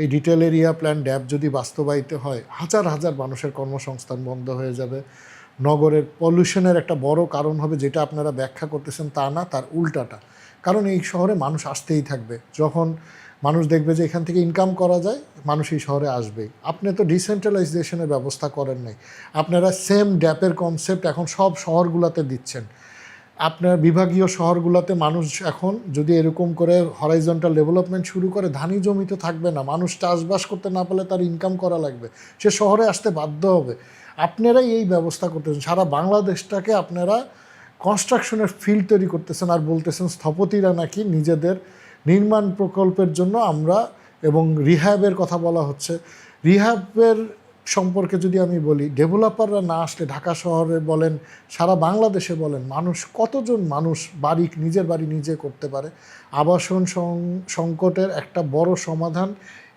এই detail area plan ড্যাব যদি বাস্তবায়িত হয়, হাজার হাজার মানুষের কর্মসংস্থান বন্ধ হয়ে যাবে। নগরের পলিউশনের একটা বড় কারণ হবে যেটা আপনারা ব্যাখ্যা করতেছেন তা না, তার উল্টাটা। কারণ এই শহরে মানুষ আসতেই থাকবে। যখন মানুষ দেখবে যে এখান থেকে ইনকাম করা যায়, মানুষ এই শহরে আসবেই। আপনি তো ডিসেন্ট্রালাইজেশনের ব্যবস্থা করেন নাই। আপনারা সেম ড্যাপের কনসেপ্ট এখন সব শহরগুলোতে দিচ্ছেন। আপনার বিভাগীয় শহরগুলোতে মানুষ এখন যদি এরকম করে হরাইজন্টাল ডেভেলপমেন্ট শুরু করে, ধানি জমি তো থাকবে না। মানুষ চাষবাস করতে না পারলে তার ইনকাম করা লাগবে। সে শহরে আসতে বাধ্য হবে। আপনারাই এই ব্যবস্থা করতেছেন। সারা বাংলাদেশটাকে আপনারা কনস্ট্রাকশনের ফিল্ড তৈরি করতেছেন আর বলতেছেন স্থপতিরা নাকি নিজেদের নির্মাণ প্রকল্পের জন্য আমরা এবং রিহ্যাবের কথা বলা হচ্ছে। রিহ্যাবের সম্পর্কে যদি আমি বলি ডেভেলপাররা না আসলে ঢাকা শহরে বলেন, সারা বাংলাদেশে বলেন, মানুষ কতজন মানুষ বাড়ি, নিজের বাড়ি নিজে করতে পারে? আবাসন সংকটের একটা বড় সমাধান